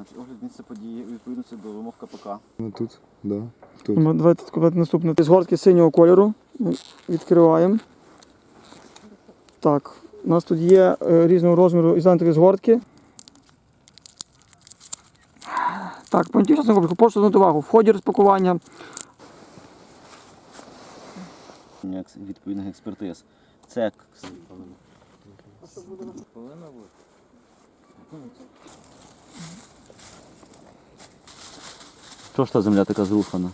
Значить, огляд місця події у відповідності до вимог КПК. Ну тут, да. Тут. Ми- Давайте відкривати наступне. Згортки синього кольору. Відкриваємо. Так, у нас тут є е, різного розміру ізолентові згортки. Так, понятів часного обліку, прошу звернути увагу. В ході розпакування відповідних експертиз. Це Що ж та земля така зрушена?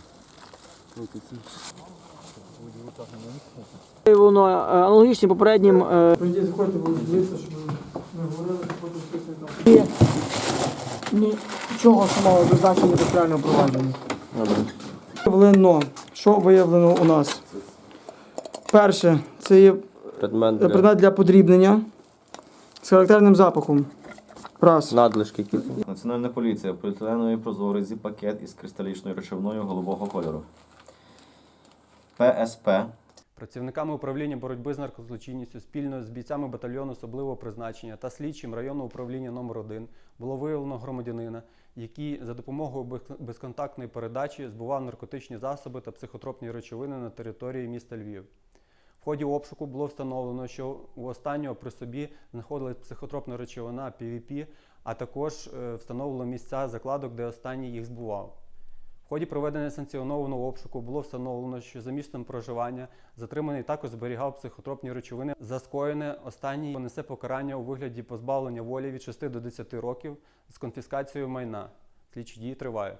воно е, аналогічні попереднім. е, І нічого самого до значення індустріального провадження. Виявлено. Що виявлено у нас? Перше, це є предмет для подрібнення з характерним запахом. Раз. надлишки кису. Національна поліція. Поліетиленовий прозорий зіп-пакет із кристалічною речовиною голубого кольору. ПСП. Працівниками управління боротьби з наркозлочинністю спільно з бійцями батальйону особливого призначення та слідчим районного управління номер 1 було виявлено громадянина, який за допомогою без- безконтактної передачі збував наркотичні засоби та психотропні речовини на території міста Львів. В ході обшуку було встановлено, що у останнього при собі знаходилась психотропна речовина PVP, а також е, встановлено місця закладок, де останній їх збував. В ході проведення санкціонованого обшуку було встановлено, що за місцем проживання затриманий також зберігав психотропні речовини. За скоєне останній понесе покарання у вигляді позбавлення волі від 6 до 10 років з конфіскацією майна. Слідчі дії тривають.